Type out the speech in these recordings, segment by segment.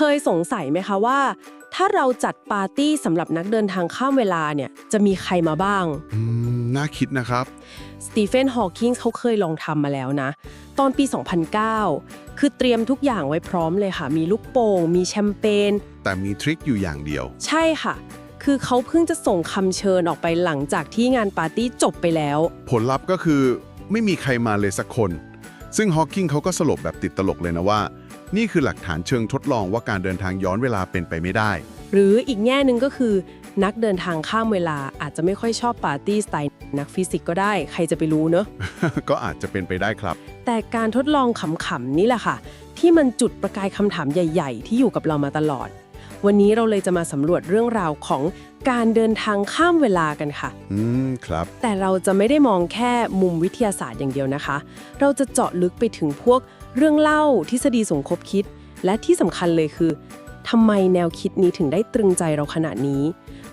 เคยสงสัยไหมคะว่า ถ้าเราจัดปาร์ตี้สำหรับนักเดินทางข้ามเวลาเนี่ยจะมีใครมาบ้าง อืมน่าคิดนะครับ สตีเฟน ฮอว์กิงส์เขาเคยลองทำมาแล้วนะ ตอนปี 2009 คือเตรียมทุกอย่างไว้พร้อมเลยค่ะ มีลูกโป่ง มีแชมเปญ แต่มีทริคอยู่อย่างเดียว ใช่ค่ะ คือเขาเพิ่งจะส่งคำเชิญออกไปหลังจากที่งานปาร์ตี้จบไปแล้ว ผลลัพธ์ก็คือไม่มีใครมาเลยสักคน ซึ่งฮอว์กิงเขาก็สลบแบบติดตลกเลยนะว่า นี่คือหลักฐานเชิงทดลองว่าการเดินทางย้อนเวลาเป็นไปไม่ได้ หรืออีกแง่หนึ่งก็คือ นักเดินทางข้ามเวลาอาจจะไม่ค่อยชอบปาร์ตี้สไตล์นักฟิสิกส์ก็ได้ ใครจะไปรู้เนอะ ก็อาจจะเป็นไปได้ครับ แต่การทดลองขำๆนี่แหละค่ะ ที่มันจุดประกายคำถามใหญ่ ๆ ที่อยู่กับเรามาตลอด วันนี้เราเลยจะมาสำรวจเรื่องราวของการเดินทางข้ามเวลากันค่ะ อืม ครับ แต่เราจะไม่ได้มองแค่มุมวิทยาศาสตร์อย่างเดียวนะคะ เราจะเจาะลึกไปถึงพวก เรื่องเล่าทฤษฎีสมคบคิด และที่สำคัญเลยคือทำไมแนวคิดนี้ถึงได้ตรึงใจเราขนาดนี้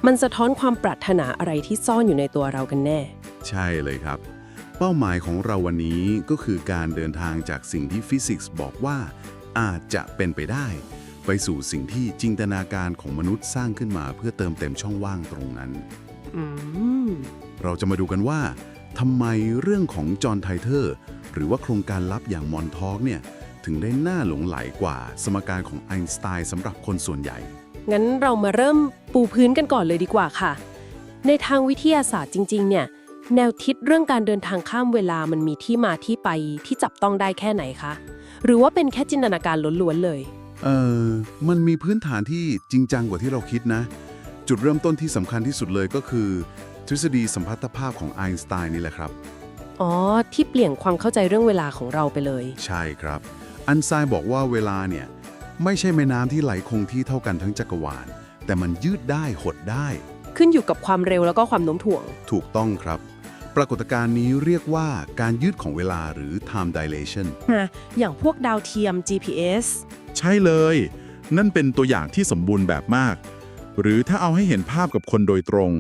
มันสะท้อนความปรารถนาอะไรที่ซ่อนอยู่ในตัวเรากันแน่ ใช่เลยครับ เป้าหมายของเราวันนี้ก็คือการเดินทางจากสิ่งที่ฟิสิกส์บอกว่าอาจจะเป็นไปได้ ไปสู่สิ่งที่จินตนาการของมนุษย์สร้างขึ้นมา เพื่อเติมเต็มช่องว่างตรงนั้นอืมเราจะมาดูกันว่าทำไมเรื่องของจอห์นไทเทอร์ หรือว่าโครงการลับอย่างมอนทอกเนี่ยถึงได้น่าหลงไหลกว่าสมการของไอน์สไตน์สำหรับคนส่วนใหญ่ งั้นเรามาเริ่มปูพื้นกันก่อนเลยดีกว่าค่ะ ในทางวิทยาศาสตร์จริง ๆ เนี่ย แนวคิดเรื่องการเดินทางข้ามเวลามันมีที่มาที่ไปที่จับต้องได้แค่ไหนคะ หรือว่าเป็นแค่จินตนาการล้วนๆเลย เออมันมีพื้นฐานที่จริงจังกว่าที่เราคิดนะ จุดเริ่มต้นที่สำคัญที่สุดเลยก็คือ ทฤษฎีสัมพัทธภาพของไอน์สไตน์นี่แหละครับ อ๋อ ที่เปลี่ยนความเข้าใจเรื่องเวลาของเราไปเลย ใช่ครับ อันไซน์บอกว่าเวลาเนี่ย ไม่ใช่แม่น้ำที่ไหลคงที่เท่ากันทั้งจักรวาล แต่มันยืดได้หดได้ ขึ้นอยู่กับความเร็วแล้วก็ความโน้มถ่วง ถูกต้องครับ ปรากฏการณ์นี้เรียกว่าการยืดของเวลาหรือ time dilation อย่างพวกดาวเทียม GPS ใช่เลย นั่นเป็นตัวอย่างที่สมบูรณ์แบบมาก หรือถ้าเอาให้เห็นภาพกับคนโดยตรง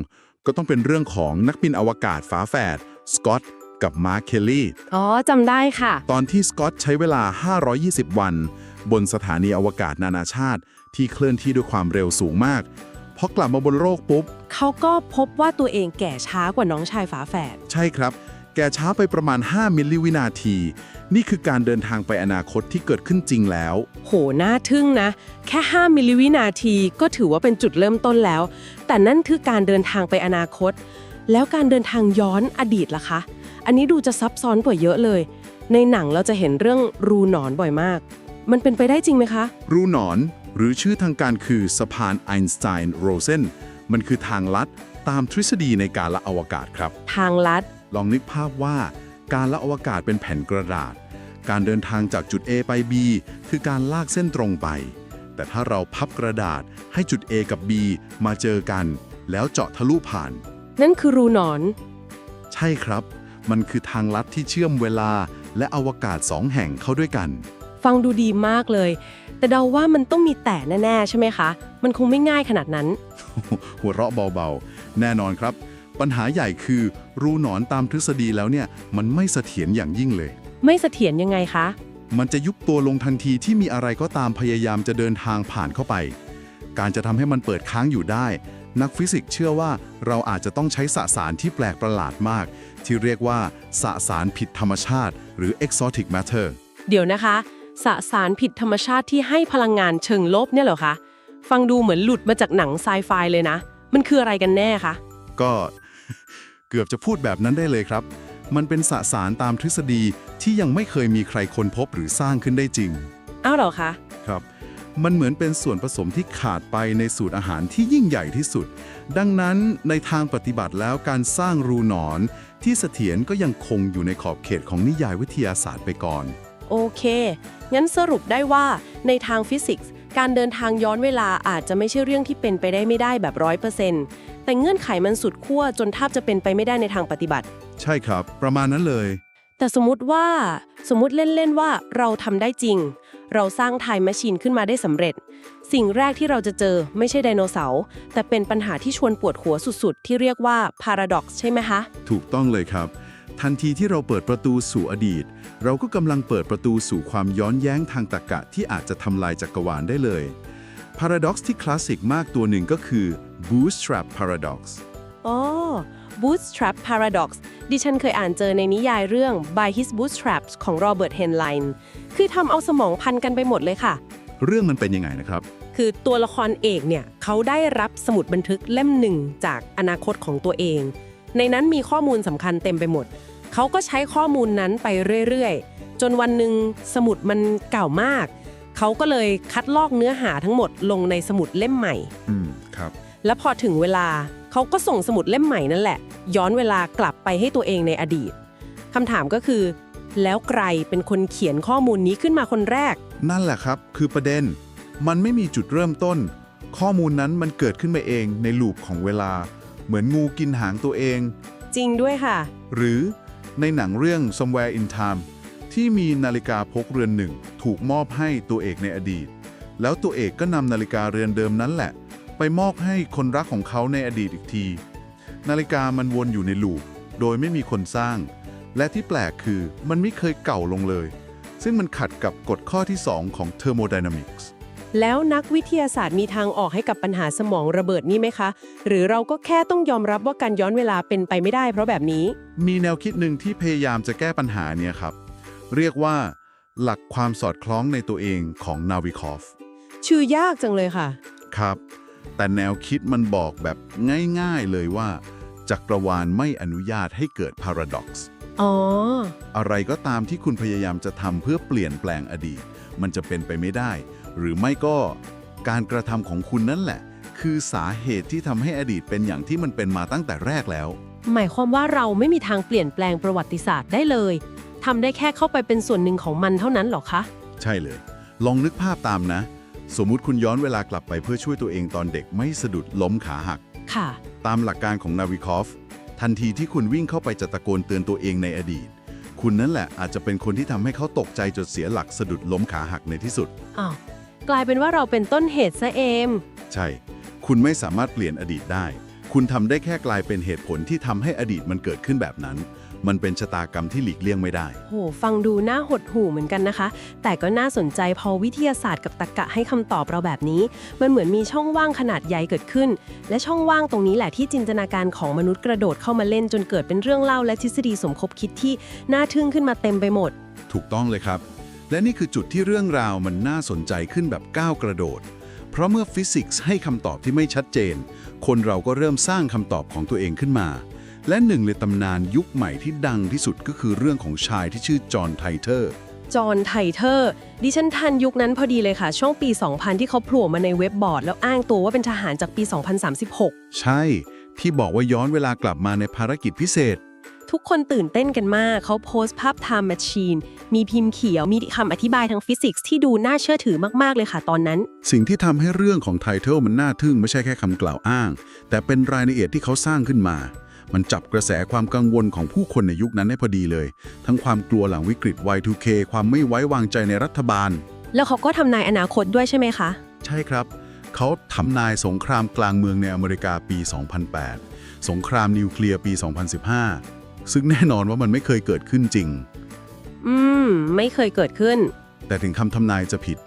ก็ต้องเป็นเรื่องของนักบินอวกาศฝาแฝดสกอต กับมาร์คเคลลี่อ๋อจำได้ค่ะ ตอนที่สกอตใช้เวลา 520 วัน บนสถานีอวกาศนานาชาติ ที่เคลื่อนที่ด้วยความเร็วสูงมากพอกลับมาบนโลกปุ๊บ เขาก็พบว่าตัวเองแก่ช้ากว่าน้องชายฝาแฝดใช่ครับ แกช้าไปประมาณ 5 มิลลิวินาที นี่คือการเดินทางไปอนาคตที่เกิดขึ้นจริงแล้ว โหน่าทึ่งนะ แค่ 5 มิลลิวินาทีก็ถือว่าเป็นจุดเริ่มต้นแล้ว แต่นั่นคือการเดินทางไปอนาคต แล้วการเดินทางย้อนอดีตล่ะคะ อันนี้ดูจะซับซ้อนกว่าเยอะเลย ในหนังเราจะเห็นเรื่องรูหนอนบ่อยมาก มันเป็นไปได้จริงไหมคะ รูหนอน หรือชื่อทางการคือสะพานไอน์สไตน์โรเซนมันคือทางลัดตามทฤษฎีในการละอวกาศครับ ทางลัด ลองนึกภาพว่าการละอวกาศเป็นแผ่นกระดาษ การเดินทางจากจุด A ไป B คือการลากเส้นตรงไป แต่ถ้าเราพับกระดาษให้จุด A กับ B มาเจอกัน แล้วเจาะทะลุผ่าน นั่นคือรูหนอน ใช่ครับ มันคือทางลัดที่เชื่อมเวลาและอวกาศสองแห่งเข้าด้วยกัน ฟังดูดีมากเลย แต่เดาว่ามันต้องมีแต่แน่ๆ ใช่ไหมคะ มันคงไม่ง่ายขนาดนั้น หัวเราะเบาๆ แน่นอนครับ ปัญหาใหญ่คือ รูหนอนตามทฤษฎีแล้วเนี่ย มันไม่เสถียรอย่างยิ่งเลย ไม่เสถียรยังไงคะ มันจะยุบตัวลงทันทีที่มีอะไรก็ตามพยายามจะเดินทางผ่านเข้าไป การจะทำให้มันเปิดค้างอยู่ได้ นักฟิสิกส์เชื่อว่าเราอาจจะต้องใช้สสารที่แปลกประหลาดมาก ที่เรียกว่าสสารผิดธรรมชาติ หรือ exotic matter เดี๋ยวนะคะ สสารผิดธรรมชาติที่ให้พลังงานเชิงลบเนี่ยเหรอคะ ฟังดูเหมือนหลุดมาจากหนังไซไฟเลยนะ มันคืออะไรกันแน่คะ ก็เกือบจะพูดแบบนั้นได้เลยครับ มันเป็นสสารตามทฤษฎีที่ยังไม่เคยมีใครค้นพบหรือสร้างขึ้นได้จริง อ้าวเหรอคะ ครับ มันเหมือนเป็นส่วนผสมที่ขาดไปในสูตรอาหารที่ยิ่งใหญ่ที่สุด ดังนั้นในทางปฏิบัติแล้วการสร้างรูหนอน ที่เสถียรก็ยังคงอยู่ในขอบเขตของนิยายวิทยาศาสตร์ไปก่อน โอเค งั้นสรุปได้ว่าในทางฟิสิกส์ การเดินทางย้อนเวลาอาจจะไม่ใช่เรื่องที่เป็นไปได้ไม่ได้แบบร้อยเปอร์เซ็นต์แต่เงื่อนไขมันสุดขั้วจนแทบจะเป็นไปไม่ได้ในทางปฏิบัติ ใช่ครับ ประมาณนั้นเลย แต่สมมติว่า สมมติเล่นๆว่าเราทำได้จริง เราสร้างไทม์แมชชีนขึ้นมาได้สำเร็จ สิ่งแรกที่เราจะเจอไม่ใช่ไดโนเสาร์แต่เป็นปัญหาที่ชวนปวดหัวสุดๆ ที่เรียกว่าพาราด็อกซ์ใช่ไหมคะ ถูกต้องเลยครับ ทันทีที่เราเปิดประตูสู่อดีต เราก็กำลังเปิดประตูสู่ความย้อนแย้งทางตรรกะที่อาจจะทำลายจักรวาลได้เลย paradox ที่คลาสสิกมากตัวหนึ่งก็คือ bootstrap paradox อ๋อ Bootstrap Paradox ดิฉันเคยอ่านเจอในนิยายเรื่อง By His Bootstraps ของ Robert Heinlein คือทำเอาสมองพันกันไปหมดเลยค่ะ เรื่องมันเป็นยังไงนะครับ คือตัวละครเอกเนี่ยเขาได้รับสมุดบันทึกเล่มหนึ่งจากอนาคตของตัวเอง ในนั้นมีข้อมูลสำคัญเต็มไปหมด เขาก็ใช้ข้อมูลนั้นไปเรื่อยๆ จนวันหนึ่งสมุดมันเก่ามาก เขาก็เลยคัดลอกเนื้อหาทั้งหมดลงในสมุดเล่มใหม่ อืมครับ แล้วพอถึงเวลาเขาก็ส่งสมุดเล่มใหม่นั่นแหละ ย้อนเวลากลับไปให้ตัวเองในอดีตคำถามก็คือ แล้วใครเป็นคนเขียนข้อมูลนี้ขึ้นมาคนแรก นั่นแหละครับ คือประเด็น มันไม่มีจุดเริ่มต้น ข้อมูลนั้นมันเกิดขึ้นมาเองในลูปของเวลา เหมือนงูกินหางตัวเอง จริงด้วยค่ะ หรือในหนังเรื่อง Somewhere in Time ที่มีนาฬิกาพกเรือนหนึ่ง ถูกมอบให้ตัวเอกในอดีต แล้วตัวเอกก็นำนาฬิกาเรือนเดิมนั้นแหละ ไปมอบให้คนรักของเขาในอดีตอีกที นาฬิกามันวนอยู่ในลูปโดยไม่มีคนสร้าง และที่แปลกคือมันไม่เคยเก่าลงเลย ซึ่งมันขัดกับกฎข้อที่ 2 ของ thermodynamics แล้วนักวิทยาศาสตร์มีทางออกให้กับปัญหาสมองระเบิดนี้ไหมคะ หรือเราก็แค่ต้องยอมรับว่าการย้อนเวลาเป็นไปไม่ได้เพราะแบบนี้ มีแนวคิดหนึ่งที่พยายามจะแก้ปัญหาเนี่ยครับ เรียกว่า หลักความสอดคล้องในตัวเองของนาวิคอฟชื่อยากจังเลยค่ะ ครับ แต่แนวคิดมันบอกแบบง่ายๆเลยว่าจักรวาลไม่อนุญาตให้เกิด paradox อ๋อ อะไรก็ตามที่คุณพยายามจะทำเพื่อเปลี่ยนแปลงอดีต มันจะเป็นไปไม่ได้ หรือไม่ก็การกระทำของคุณนั่นแหละ คือสาเหตุที่ทำให้อดีตเป็นอย่างที่มันเป็นมาตั้งแต่แรกแล้ว หมายความว่าเราไม่มีทางเปลี่ยนแปลงประวัติศาสตร์ได้เลยทำได้แค่เข้าไปเป็นส่วนหนึ่งของมันเท่านั้นเหรอคะ ใช่เลย ลองนึกภาพตามนะ สมมุติคุณย้อนเวลากลับไปเพื่อช่วยตัวเองตอนเด็กไม่สะดุดล้มขาหัก ค่ะ ตามหลักการของนาวิคอฟ ทันทีที่คุณวิ่งเข้าไปจะตะโกนเตือนตัวเองในอดีต คุณนั่นแหละอาจจะเป็นคนที่ทำให้เขาตกใจจนเสียหลักสะดุดล้มขาหักในที่สุด อ้าวกลายเป็นว่าเราเป็นต้นเหตุซะเอง ใช่ คุณไม่สามารถเปลี่ยนอดีตได้ คุณทำได้แค่กลายเป็นเหตุผลที่ทำให้อดีตมันเกิดขึ้นแบบนั้น มันเป็นชะตากรรมที่หลีกเลี่ยงไม่ได้ โห ฟังดูน่าหดหู่เหมือนกันนะคะ แต่ก็น่าสนใจพอวิทยาศาสตร์กับตรรกะให้คำตอบเราแบบนี้ มันเหมือนมีช่องว่างขนาดใหญ่เกิดขึ้น และช่องว่างตรงนี้แหละที่จินตนาการของมนุษย์กระโดดเข้ามาเล่นจนเกิดเป็นเรื่องเล่าและทฤษฎีสมคบคิดที่น่าทึ่งขึ้นมาเต็มไปหมด ถูกต้องเลยครับ และนี่คือจุดที่เรื่องราวมันน่าสนใจขึ้นแบบก้าวกระโดด เพราะเมื่อฟิสิกส์ให้คำตอบที่ไม่ชัดเจน คนเราก็เริ่มสร้างคำตอบของตัวเองขึ้นมา และหนึ่งในตำนานยุคใหม่ที่ดังที่สุดก็คือเรื่องของชายที่ชื่อจอห์นไทเทอร์ จอห์นไทเทอร์ ดิฉันทันยุคนั้นพอดีเลยค่ะ ช่วงปี 2000 ที่เขาโผล่มาในเว็บบอร์ด แล้วอ้างตัวว่าเป็นทหารจากปี 2036 ใช่ ที่บอกว่าย้อนเวลากลับมาในภารกิจพิเศษ ทุกคนตื่นเต้นกันมาก เขาโพสต์ภาพ Time Machine มีพิมพ์เขียว มีคำอธิบายทางฟิสิกส์ที่ดูน่าเชื่อถือมาก ๆ เลยค่ะตอนนั้น สิ่งที่ทำให้เรื่องของไทเทลมันน่าทึ่งไม่ใช่แค่คำกล่าวอ้าง แต่เป็นรายละเอียดที่เขาสร้างขึ้นมา มันจับกระแสความกังวลของผู้คนในยุคนั้นได้พอดีเลย ทั้งความกลัวหลังวิกฤต Y2K ความไม่ไว้วางใจในรัฐบาล แล้วเขาก็ทำนายอนาคตด้วยใช่ไหมคะ ใช่ครับ เขาทำนายสงครามกลางเมืองในอเมริกาปี 2008 สงครามนิวเคลียร์ปี 2015 ซึ่งแน่นอนว่ามันไม่เคยเกิดขึ้นจริง อืม ไม่เคยเกิดขึ้น แต่ถึงคำทำนายจะผิด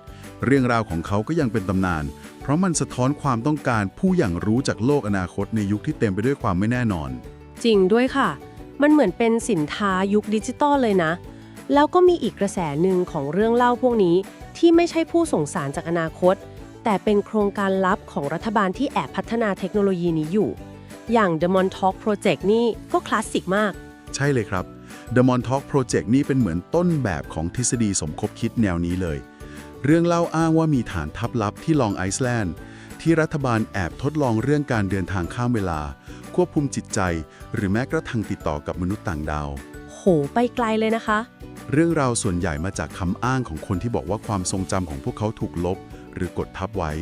เรื่องราวของเขาก็ยังเป็นตำนานเพ ราะมันสะท้อนความต้องการผู้อย่างรู้จากโลกอนาคตในยุคที่เต็มไปด้วยความไม่แน่นอน จริงด้วยค่ะ มันเหมือนเป็นสินค้ายุคดิจิตอลเลยนะ แล้วก็มีอีกกระแสหนึ่งของเรื่องเล่าพวกนี้ที่ไม่ใช่ผู้ส่งสารจากอนาคต แต่เป็นโครงการลับของรัฐบาลที่แอบพัฒนาเทคโนโลยีนี้อยู่ อย่าง The Montauk Project นี่ก็คลาสสิกมาก ใช่เลยครับ The Montauk Project นี่เป็นเหมือนต้นแบบของทฤษฎีสมคบคิดแนวนี้เลย เรื่องเล่าอ้างว่ามีฐานทัพลับที่ลองไอซ์แลนด์ ที่รัฐบาลแอบทดลองเรื่องการเดินทางข้ามเวลา ควบคุมจิตใจ หรือแม้กระทั่งติดต่อกับมนุษย์ต่างดาว โห ไปไกลเลยนะคะ เรื่องราวส่วนใหญ่มาจากคำอ้างของคนที่บอกว่าความทรงจำของพวกเขาถูกลบ หรือกดทับไว้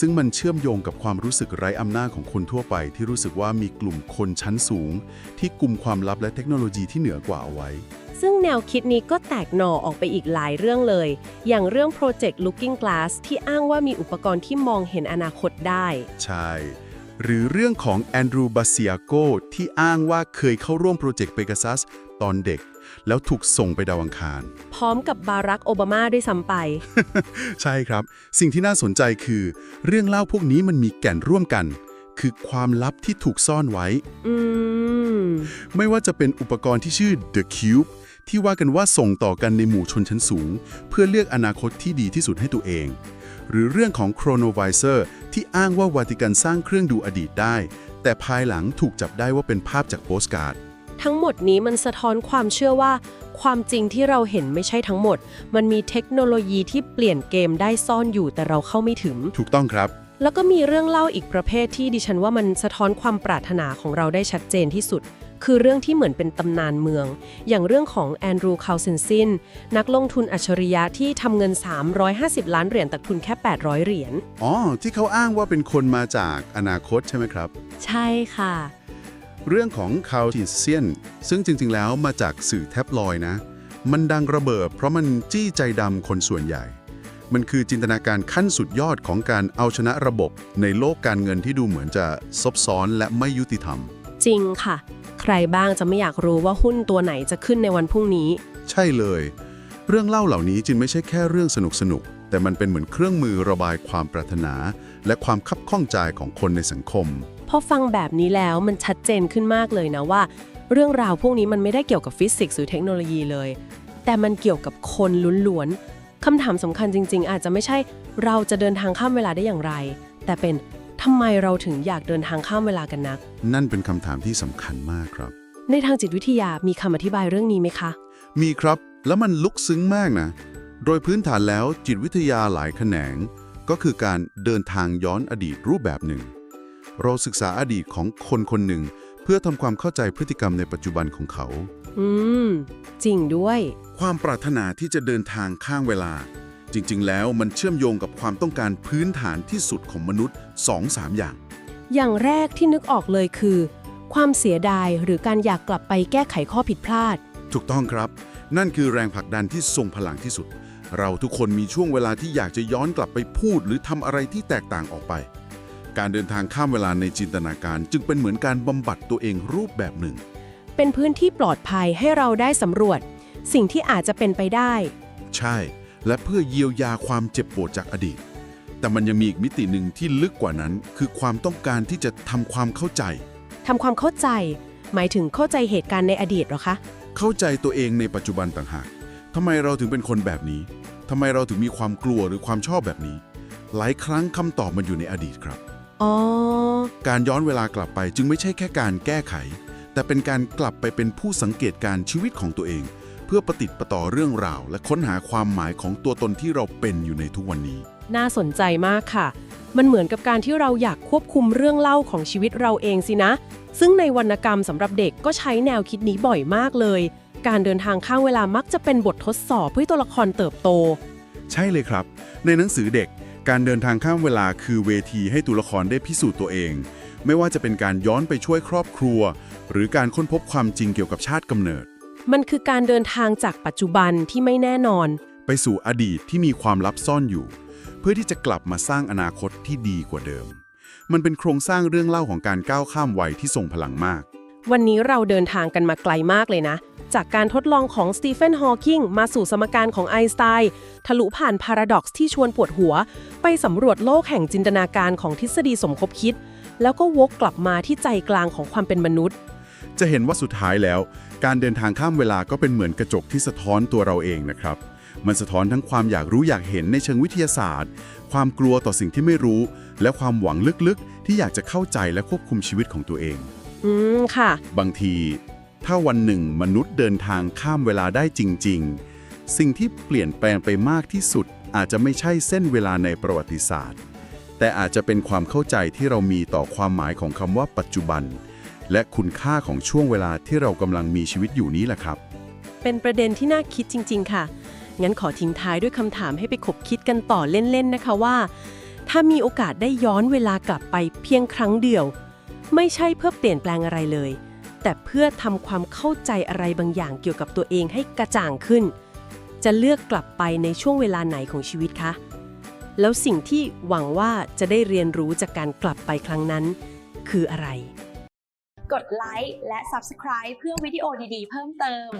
ซึ่งมันเชื่อมโยงกับความรู้สึกไร้อำนาจของคนทั่วไป ที่รู้สึกว่ามีกลุ่มคนชั้นสูง ที่กลุ่มความลับและเทคโนโลยีที่เหนือกว่าเอาไว้ ซึ่งแนวคิดนี้ก็แตกหน่อออกไปอีกหลายเรื่องเลย อย่างเรื่อง Project Looking Glass ที่อ้างว่ามีอุปกรณ์ที่มองเห็นอนาคตได้ ใช่ หรือเรื่องของแอนดรูบาเซียโกที่อ้างว่าเคยเข้าร่วมโปรเจกต์เปกัซัสตอนเด็ก แล้วถูกส่งไปดาวอังคาร พร้อมกับบารักโอบามาด้วยซ้ำไป ใช่ครับ สิ่งที่น่าสนใจคือ เรื่องเล่าพวกนี้มันมีแก่นร่วมกัน คือความลับที่ถูกซ่อนไว้ อืม ไม่ว่าจะเป็นอุปกรณ์ที่ชื่อ The Cube ที่ว่ากันว่าส่งต่อกันในหมู่ชนชั้นสูง เพื่อเลือกอนาคตที่ดีที่สุดให้ตัวเอง หรือเรื่องของ Chronovisor ที่อ้างว่าวาติกันสร้างเครื่องดูอดีตได้ แต่ภายหลังถูกจับได้ว่าเป็นภาพจากโปสการ์ด ทั้งหมดนี้มันสะท้อนความเชื่อว่า ความจริงที่เราเห็นไม่ใช่ทั้งหมด มันมีเทคโนโลยีที่เปลี่ยนเกมได้ซ่อนอยู่แต่เราเข้าไม่ถึง ถูกต้องครับ แล้วก็มีเรื่องเล่าอีกประเภทที่ดิฉันว่ามันสะท้อนความปรารถนาของเราได้ชัดเจนที่สุด คือเรื่องที่เหมือนเป็นตำนานเมือง อย่างเรื่องของแอนดรูคาลเซนซินนักลงทุนอัจฉริยะที่ทำเงิน 350 ล้านเหรียญจากทุนแค่ 800 เหรียญอ๋อที่เขาอ้างว่าเป็นคนมาจากอนาคตใช่ไหมครับ ใช่ค่ะ เรื่องของคาร์จินเซียน ซึ่งจริงๆ แล้วมาจากสื่อแท็บลอยด์นะ มันดังระเบิดเพราะมันจี้ใจดำคนส่วนใหญ่ มันคือจินตนาการขั้นสุดยอดของการเอาชนะระบบ ในโลกการเงินที่ดูเหมือนจะซับซ้อนและไม่ยุติธรรม จริงค่ะ ใครบ้างจะไม่อยากรู้ว่าหุ้นตัวไหนจะขึ้นในวันพรุ่งนี้ ใช่เลย เรื่องเล่าเหล่านี้จึงไม่ใช่แค่เรื่องสนุกสนุกๆแต่มันเป็นเหมือนเครื่องมือระบายความปรารถนา และความคับข้องใจของคนในสังคม พอฟังแบบนี้แล้วมันชัดเจนขึ้นมากเลยนะว่า เรื่องราวพวกนี้มันไม่ได้เกี่ยวกับฟิสิกส์หรือเทคโนโลยีเลย แต่มันเกี่ยวกับคนล้วนๆคำถามสำคัญจริง ๆ อาจจะไม่ใช่เราจะเดินทางข้ามเวลาได้อย่างไร แต่เป็นทำไมเราถึงอยากเดินทางข้ามเวลากันนัก นั่นเป็นคำถามที่สำคัญมากครับ ในทางจิตวิทยามีคำอธิบายเรื่องนี้ไหมคะ มีครับแล้วมันลึกซึ้งมากนะ โดยพื้นฐานแล้วจิตวิทยาหลายแขนง ก็คือการเดินทางย้อนอดีตรูปแบบหนึ่ง เราศึกษาอดีตของคนคนหนึ่ง เพื่อทำความเข้าใจพฤติกรรมในปัจจุบันของเขา อืม จริงด้วย ความปรารถนาที่จะเดินทางข้างเวลา จริง ๆ แล้วมันเชื่อมโยงกับความต้องการพื้นฐานที่สุดของมนุษย์2-3อย่าง อย่างแรกที่นึกออกเลยคือ ความเสียดายหรือการอยากกลับไปแก้ไขข้อผิดพลาด ถูกต้องครับ นั่นคือแรงผลักดันที่ทรงพลังที่สุด เราทุกคนมีช่วงเวลาที่อยากจะย้อนกลับไปพูด หรือทำอะไรที่แตกต่างออกไป การเดินทางข้ามเวลาในจินตนาการ จึงเป็นเหมือนการบำบัดตัวเองรูปแบบหนึ่ง เป็นพื้นที่ปลอดภัยให้เราได้สำรวจ สิ่งที่อาจจะเป็นไปได้ ใช่ และเพื่อเยียวยาความเจ็บปวดจากอดีต แต่มันยังมีอีกมิติหนึ่งที่ลึกกว่านั้น คือความต้องการที่จะทำความเข้าใจทำความเข้าใจ หมายถึงเข้าใจเหตุการณ์ในอดีตเหรอคะ เข้าใจตัวเองในปัจจุบันต่างหากทำไมเราถึงเป็นคนแบบนี้ทำไมเราถึงมีความกลัวหรือความชอบแบบนี้ หลายครั้งคำตอบมันอยู่ในอดีตครับ อ๋อ การย้อนเวลากลับไปจึงไม่ใช่แค่การแก้ไข แต่เป็นการกลับไปเป็นผู้สังเกตการชีวิตของตัวเอง เพื่อประติดประต่อเรื่องราว และค้นหาความหมายของตัวตนที่เราเป็นอยู่ในทุกวันนี้ น่าสนใจมากค่ะ มันเหมือนกับการที่เราอยากควบคุมเรื่องเล่าของชีวิตเราเองสินะ ซึ่งในวรรณกรรมสำหรับเด็กก็ใช้แนวคิดนี้บ่อยมากเลย การเดินทางข้างเวลามักจะเป็นบททดสอบเพื่อให้ตัวละครเติบโต ใช่เลยครับ ในหนังสือเด็ก การเดินทางข้ามเวลาคือเวทีให้ตัวละครได้พิสูจน์ตัวเอง ไม่ว่าจะเป็นการย้อนไปช่วยครอบครัว หรือการค้นพบความจริงเกี่ยวกับชาติกำเนิด มันคือการเดินทางจากปัจจุบันที่ไม่แน่นอน ไปสู่อดีตที่มีความลับซ่อนอยู่ เพื่อที่จะกลับมาสร้างอนาคตที่ดีกว่าเดิม มันเป็นโครงสร้างเรื่องเล่าของการก้าวข้ามวัยที่ทรงพลังมาก วันนี้เราเดินทางกันมาไกลมากเลยนะ จากการทดลองของสตีเฟนฮอว์กิงมาสู่สมการของไอน์สไตน์ทะลุผ่านพาราด็อกซ์ที่ชวนปวดหัว ไปสำรวจโลกแห่งจินตนาการของทฤษฎีสมคบคิด แล้วก็วกกลับมาที่ใจกลางของความเป็นมนุษย์ จะเห็นว่าสุดท้ายแล้ว การเดินทางข้ามเวลาก็เป็นเหมือนกระจกที่สะท้อนตัวเราเองนะครับมันสะท้อนทั้งความอยากรู้อยากเห็นในเชิงวิทยาศาสตร์ ความกลัวต่อสิ่งที่ไม่รู้ และความหวังลึกๆ ที่อยากจะเข้าใจและควบคุมชีวิตของตัวเอง อืม ค่ะ บางที ถ้าวันหนึ่งมนุษย์เดินทางข้ามเวลาได้จริง ๆ สิ่งที่เปลี่ยนแปลงไปมากที่สุด อาจจะไม่ใช่เส้นเวลาในประวัติศาสตร์ แต่อาจจะเป็นความเข้าใจที่เรามีต่อความหมายของคำว่าปัจจุบัน และคุณค่าของช่วงเวลาที่เรากำลังมีชีวิตอยู่นี้แหละครับ เป็นประเด็นที่น่าคิดจริง ๆ ค่ะ งั้นขอทิ้งท้ายด้วยคำถามให้ไปขบคิดกันต่อเล่น ๆ นะคะว่า ถ้ามีโอกาสได้ย้อนเวลากลับไปเพียงครั้งเดียว ไม่ใช่เพื่อเปลี่ยนแปลงอะไรเลย แต่เพื่อทำความเข้าใจอะไรบางอย่างเกี่ยวกับตัวเองให้กระจ่างขึ้น จะเลือกกลับไปในช่วงเวลาไหนของชีวิตคะ แล้วสิ่งที่หวังว่าจะได้เรียนรู้จากการกลับไปครั้งนั้น คืออะไร กดไลค์และ Subscribe เพื่อวิดีโอดีๆ เพิ่มเติม